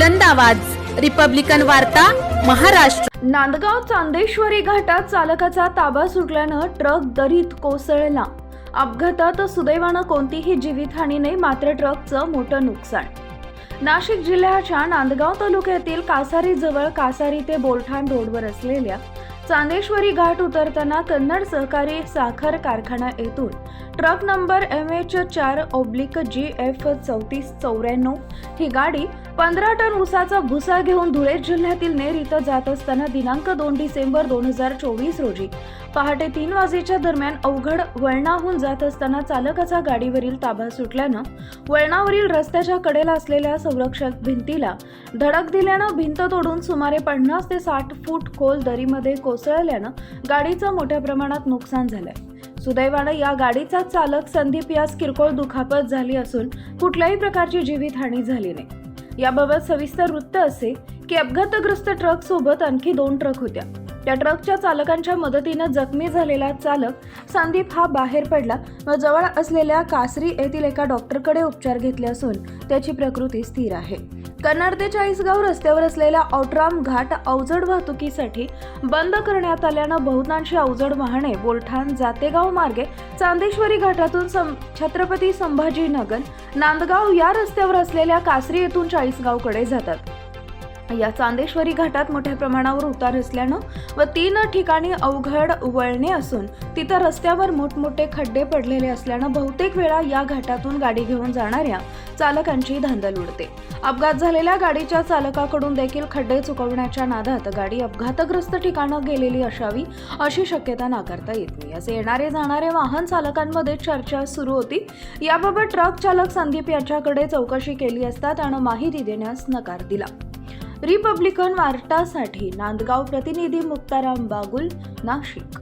बुलंद आवाज. रिपब्लिकन वार्ता महाराष्ट्र. नांदगाव चांदेश्वरी घाटात चालकाचा ताबा सुटल्यानं ट्रक दरीत कोसळला. अपघातात सुदैवानं कोणतीही जीवितहानी नाही मात्र ट्रकचं मोठं नुकसान. नाशिक जिल्ह्याच्या नांदगाव तालुक्यातील कासारी जवळ कासारी ते बोलठाण रोडवर असलेल्या चांदेश्वरी घाट उतरताना कन्नड सहकारी साखर कारखाना येथून ट्रक नंबर एम एच चार ओब्लिक जी एफ चौतीस चौऱ्याण्णव ही गाडी पंधरा टन ऊसाचा भुसा घेऊन धुळे जिल्ह्यातील नेर इथं जात असताना दिनांक दोन डिसेंबर दोन हजार चोवीस रोजी पहाटे तीन वाजेच्या दरम्यान अवघड वळणाहून जात असताना चालकाचा गाडीवरील ताबा सुटल्यानं वळणावरील रस्त्याच्या कडेला असलेल्या संरक्षक भिंतीला धडक दिल्यानं भिंत तोडून सुमारे पन्नास ते साठ फूट खोल दरीमध्ये कोस कोसळल्यानं गाडीचं मोठ्या प्रमाणात नुकसान झालंय. सुदैवानं या गाडीचा चालक संदीप यास किरकोळ दुखापत झाली असून कुठल्याही प्रकारची जीवितहानी झाली नाही. याबाबत सविस्तर वृत्त असे की अपघातग्रस्त ट्रक सोबत आणखी दोन ट्रक होत्या. त्या ट्रकच्या चालकांच्या मदतीनं जखमी झालेला चालक संदीप हा बाहेर पडला व जवळ असलेल्या कासरी येथील एका डॉक्टरकडे उपचार घेतले असून त्याची प्रकृती स्थिर आहे. कन्नड ते चाळीसगाव रस्त्यावर असलेला औटराम घाट अवजड वाहतुकीसाठी बंद करण्यात आल्यानं बहुतांशी अवजड वाहने बोलठाण जातेगाव मार्गे चांदेश्वरी घाटातून सं छत्रपती संभाजीनगर नांदगाव या रस्त्यावर असलेल्या कासरी येथून चाळीसगावकडे जातात. या चांदेश्वरी घाटात मोठ्या प्रमाणावर उतार असल्यानं व तीन ठिकाणी अवघड वळणे असून तिथं रस्त्यावर मोठमोठे खड्डे पडलेले असल्यानं बहुतेक वेळा या घाटातून गाडी घेऊन जाणाऱ्या चालकांची धांदल उडते. अपघात झालेल्या गाडीच्या चालकाकडून देखील खड्डे चुकवण्याच्या नादात गाडी अपघातग्रस्त ठिकाणं गेलेली असावी अशी शक्यता नाकारता येत नाही. असे येणारे जाणारे वाहन चालकांमध्ये चर्चा सुरू होती. याबाबत ट्रक चालक संदीप याच्याकडे चौकशी केली असता त्यानं माहिती देण्यास नकार दिला. रिपब्लिकन वार्तासाठी नांदगाव प्रतिनिधी मुक्ताराम बागुल नाशिक.